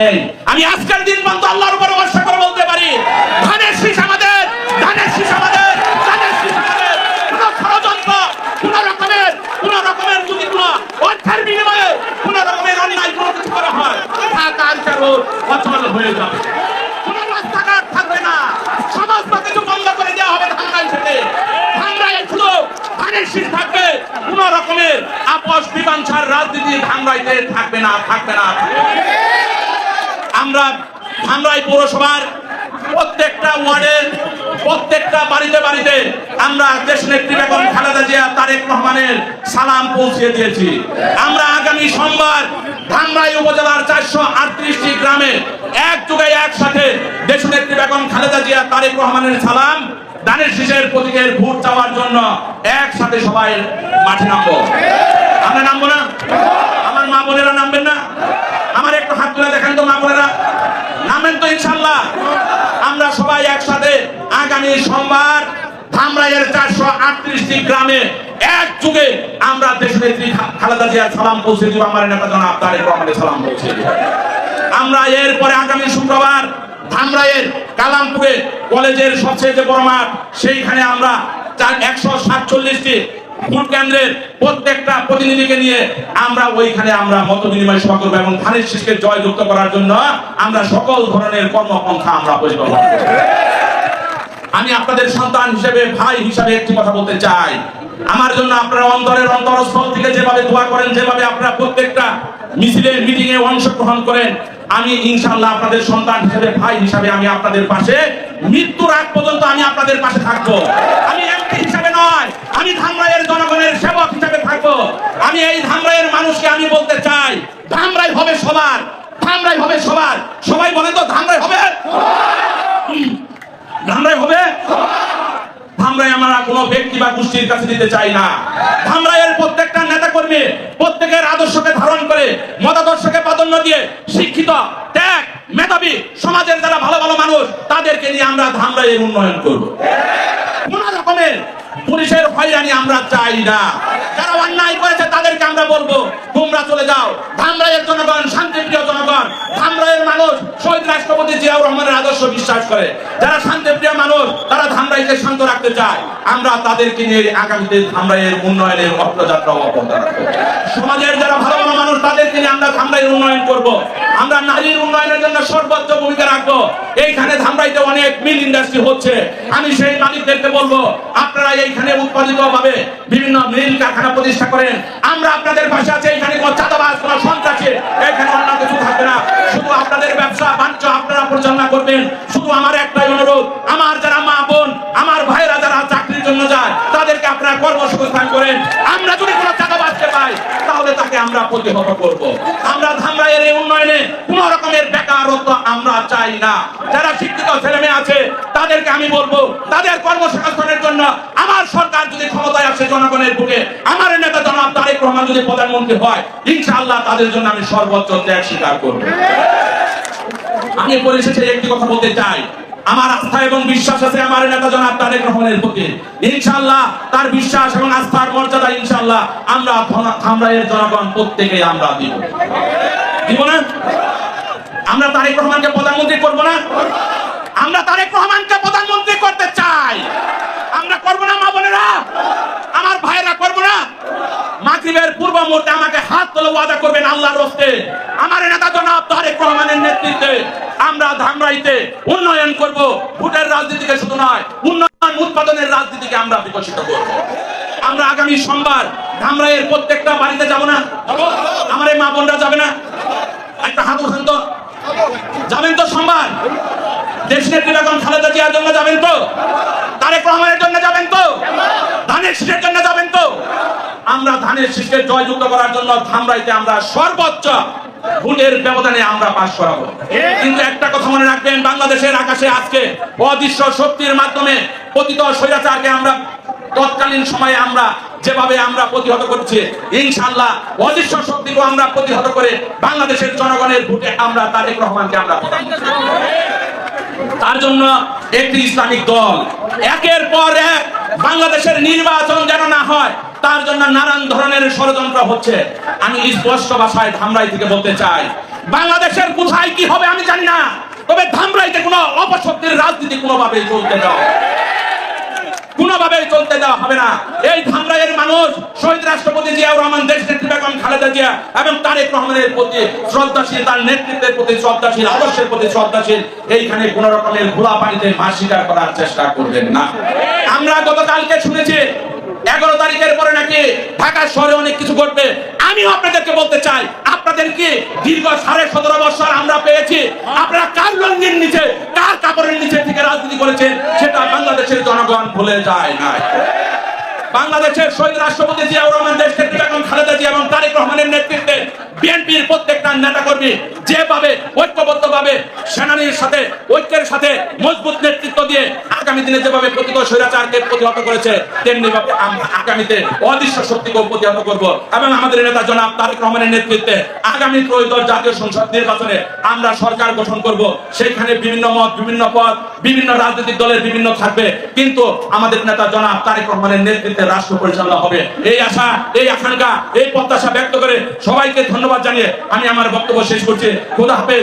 আমি আজকের দিন পর্যন্ত আল্লাহর উপরে ভরসা করে বলতে পারি, ধানের শীষ আমাদের, ধানের শীষ আমাদের, ধানের শীষ আমাদের। কোন ষড়যন্ত্র, কোন রকমের কোন রকমের যদি কোন অর্থের বিনিময়ে কোন রকমের অন্যায় কোনো কিছু করা হয় আনসারও অচল হয়ে যাবে। কোন রাস্তাঘাট থাকবে না। সমস্ত কিছু বন্ধ করে দেওয়া হবে থেকে ধানরাই শুধু ধানের শীষ থাকবে, কোন রকমের আপোষ, মীমাংসার রাজনীতি ধানরাইতে থাকবে না থাকবে না। আমরা ধামরাই পৌরসভার প্রত্যেকটা ওয়ার্ডের প্রত্যেকটা বাড়িতে বাড়িতে আমরা দেশ নেত্রী বেগম খালেদা জিয়া, তারেক রহমানের সালাম পৌঁছে দিয়েছি। আমরা আগামী সোমবার ধামরাই উপজেলার চারশো আটত্রিশটি গ্রামে এক যুগে একসাথে দেশ নেত্রী বেগম খালেদা জিয়া, তারেক রহমানের সালাম, দানের শীষের প্রতীকের ভোট চাওয়ার জন্য একসাথে সবাই মাঠে নামবো। আমরা নামবো না? আমার মা বোনেরা নামবেন না আমার একটু হাত তুলে দেখেন তো মা বোনেরা নামেন তো ইনশাল্লাহ আমরা সবাই একসাথে আগামী সোমবার ধামরাইয়ের চারশো আটত্রিশটি গ্রামে এক যুগে আমরা দেশ নেত্রী খালেদা জিয়ার সালাম পৌঁছে দিব আমার নেতা জনাব তারেক রহমানের সালাম পৌঁছে দিব আমরা এরপরে আগামী শুক্রবার ধামরাইয়ের কালামপুরে কলেজের সবচেয়ে যে বড় মাঠ, সেইখানে আমরা চার একশো সাতচল্লিশটি ভোট কেন্দ্রের প্রত্যেকটা প্রতিনিধিকে নিয়ে আমরা ওইখানে আমরা মত বিনিময় সভা করব এবং ধানের শীষকে জয়যুক্ত করার জন্য আমরা সকল ধরনের কর্মপন্থা আমরা পরিকল্পনা করব। আমি আপনাদের সন্তান হিসেবে, ভাই হিসাবে একটি কথা বলতে চাই। আমার জন্য আপনারা অন্তরের অন্তরস্থল থেকে যেভাবে দোয়া করেন, যেভাবে আপনারা প্রত্যেকটা মিছিলে মিটিং এ অংশগ্রহণ করেন, আমি ইনশাআল্লাহ আপনাদের সন্তান হিসেবে, ভাই হিসাবে আমি আপনাদের পাশে, মৃত্যুর আগ পর্যন্ত আমি আপনাদের পাশে থাকব। আমি এমপি হিসাবে নয়, আমি ধামরাইয়ের জনগণের সেবক হিসাবে থাকব। আমি এই ধামরাইয়ের মানুষকে আমি বলতে চাই, ধামরাই হবে সবার, ধামরাই হবে সবার। সবাই বলেন তো ধামরাই হবে ধামরাই হবে ধামরাই আমরা কোনো ব্যক্তি বা গোষ্ঠীর কাছে দিতে চাই না। ধামরাইয়ের প্রত্যেকটা নেতা কর্মী প্রত্যেকের আদর্শকে ধারণ করে, মতাদর্শকে প্রাধান্য দিয়ে শিক্ষিত, ত্যাগ, মেধাবী সমাজের যারা ভালো ভালো মানুষ, তাদেরকে নিয়ে আমরা ধামরাইয়ের উন্নয়ন করব। কোন রকমের পুলিশের হয়রানি আমরা চাই না। যারা অন্যায় করেছে তাদেরকে আমরা বলব, তোমরা চলে যাও। ধামরাইয়ের জনগণ, শান্তিপ্রিয় জনগণ, ধামরাইয়ের মানুষ শহীদ রাষ্ট্রপতি জিয়াউর রহমানের আদর্শ বিশ্বাস করে। যারা শান্তিপ্রিয় মানুষ, তারা ধামরাইকে শান্ত রাখতে চায়। আমরা তাদেরকে নিয়ে আগামীতে ধামরাইয়ের উন্নয়নের অগ্রযাত্রা অব্যাহত রাখব। সমাজের যারা ভালো ভালো মানুষ, তাদেরকে নিয়ে আমরা ধামরাইয়ের উন্নয়ন করব। আমরা নারীর উন্নয়নের জন্য সর্বোচ্চ ভূমিকা রাখব। এইখানে মিল ইন্ডাস্ট্রি হচ্ছে। আমি সেই মালিকদেরকে বলব, আপনারা এইখানে উৎপাদিত ভাবে বিভিন্ন মিল কারখানা প্রতিষ্ঠা করেন। আমরা আপনাদের পাশে আছে, এখানে কোনো সন্ত্রাসী, এখানে অন্য কিছু থাকবে না। শুধু আপনাদের ব্যবসা, বাণিজ্য আপনারা পরিচালনা করবেন। শুধু আমার একটাই অনুরোধ, আমার যারা মা বোন, আমার ভাইরা যারা চাকরির জন্য যায়, তাদেরকে আপনারা কর্মসংস্থান করেন। আমরা আমরা প্রতিহত করব। আমরা ধামরাইয়ের এই উন্নয়নে কোন রকমের বেকারত্ব আমরা চাই না। যারা শিক্ষিত ছেলে মেয়ে আছে, তাদেরকে আমি বলব, তাদের কর্মসংস্থানের জন্য আমার সরকার যদি ক্ষমতায় আসে জনগণের বুকে, আমার নেতা জনাব তারেক রহমান যদি প্রধানমন্ত্রী হয়, ইনশাআল্লাহ তাদের জন্য আমি সর্বোচ্চ ত্যাগ স্বীকার করব। আমি পরিশেষে একটি কথা বলতে চাই। আমার আস্থা এবং বিশ্বাস আছে, আমার নেতা জনাব তারেক রহমানের প্রতি। ইনশাআল্লাহ, তার বিশ্বাস এবং আস্থার মর্যাদা ইনশাআল্লাহ আমরা আমরা এর জনগণ প্রত্যেকে আমরা দিব। দিব না? আমরা তারেক রহমানকে প্রধানমন্ত্রী করব না? আমরা তারেক রহমানকে প্রধানমন্ত্রী করতে চাই। আমরা করব না, মা বোনেরা? আমার ভাইরা করব না? মাগরিবের পূর্ব মুহূর্তে আমাকে হাত তোলে ওয়াদা করবেন আল্লাহর রস্তে আমার নেতা জনাব তারেক রহমানের নেতৃত্বে আমরা ধামরাইতে উন্নয়ন করব। ভোটের রাজনীতিকে শুধু নয়, উন্নয়ন উৎপাদনের রাজনীতিকে আমরা বিকশিত করব। আমরা আগামী সোমবার ধামরাইয়ের প্রত্যেকটা বাড়িতে যাব না? আমার এই মা বোনরা যাবে না? একটা হাত উঠান তো। যাবেন তো সোমবার? দেশ নেত্রী বেগম খালেদা জিয়ার জন্য যাবেন তো? তারেক রহমানের জন্য যাবেন তো? ধানের জন্য যাবেন তো? আমরা ধানের জয়যুক্ত করার জন্য ধামরাইতে আমরা সর্বোচ্চ ভোটের ব্যবধানে আমরা পাশ করাবো। কিন্তু একটা কথা মনে রাখবেন, বাংলাদেশের আকাশে আজকে অদৃশ্য শক্তির মাধ্যমে পতিত স্বৈরাচারকে আমরা তৎকালীন সময়ে আমরা যেভাবে আমরা প্রতিহত করছি ইনশাল্লাহ অদৃশ্য শক্তিকে আমরা প্রতিহত করে বাংলাদেশের জনগণের ভোটে আমরা তারেক রহমানকে আমরা। তার জন্য একটি ইসলামিক দল। একের পর এক বাংলাদেশের নির্বাচন যেন না হয়, তার জন্য নানান ধরনের ষড়যন্ত্র হচ্ছে। আমি স্পষ্ট ভাষায় ধামরাই থেকে বলতে চাই, বাংলাদেশের কোথায় কি হবে আমি জানি না, তবে ধামরাইতে কোনো অপশক্তির রাজনীতি কোনোভাবেই চলতে কোনোভাবেই চলতে দেওয়া হবে না। এই ধামরাইয়ের মানুষ, শহীদ রাষ্ট্রপতি জিয়াউর রহমান, দেশ নেত্রী বেগম খালেদা জিয়া এবং তারেক রহমানের প্রতি শ্রদ্ধাশীল, তার নেতৃত্বের প্রতি শ্রদ্ধাশীল, আদর্শের প্রতি শ্রদ্ধাশীল, এইখানে কোন রকমের ঘোলা পানিতে মাছ শিকার করার চেষ্টা করবেন না। আমরা গতকালকে শুনেছি, এগারো তারিখের পরে নাকি ঢাকা শহরে অনেক কিছু ঘটবে। আমিও আপনাদেরকে বলতে চাই আপনাদেরকে দীর্ঘ সাড়ে সতেরো বছর আমরা পেয়েছি? আপনারা কার লঙ্গির নিচে কাপড়ের নিচে থেকে রাজনীতি করেছেন সেটা বাংলাদেশের জনগণ ভুলে যায় না বাংলাদেশের শহীদ রাষ্ট্রপতি জিয়াউর রহমান, দেশ নেত্রী বেগম খালেদা জিয়া এবং তারেক রহমানের নেতৃত্বে নেতা কর্মী যেভাবে ঐক্যবদ্ধভাবে সেনানির সাথে, ঐক্যের সাথে মজবুত নেতৃত্ব দিয়ে আগামী দিনে যেভাবে প্রতিত স্বৈরাচারকে প্রতিহত করেছে, তেমনি ভাবে আগামীতে অদৃশ্য শক্তিকেও প্রতিহত করব। এবং আমাদের নেতা জনাব তারেক রহমানের নেতৃত্বে আগামী ত্রয়োদশ জাতীয় সংসদ নির্বাচনে আমরা সরকার গঠন করব। সেখানে বিভিন্ন মত, বিভিন্ন পদ, বিভিন্ন রাজনৈতিক দলের বিভিন্ন থাকবে। কিন্তু আমাদের নেতা জনাব তারেক রহমানের নেতৃত্বে রাষ্ট্র পরিচালনা হবে। এই আশা, এই আকাঙ্ক্ষা, এই প্রত্যাশা ব্যক্ত করে সবাইকে ধন্যবাদ জানিয়ে আমি আমার বক্তব্য শেষ করছে। খোদা হাফেজ।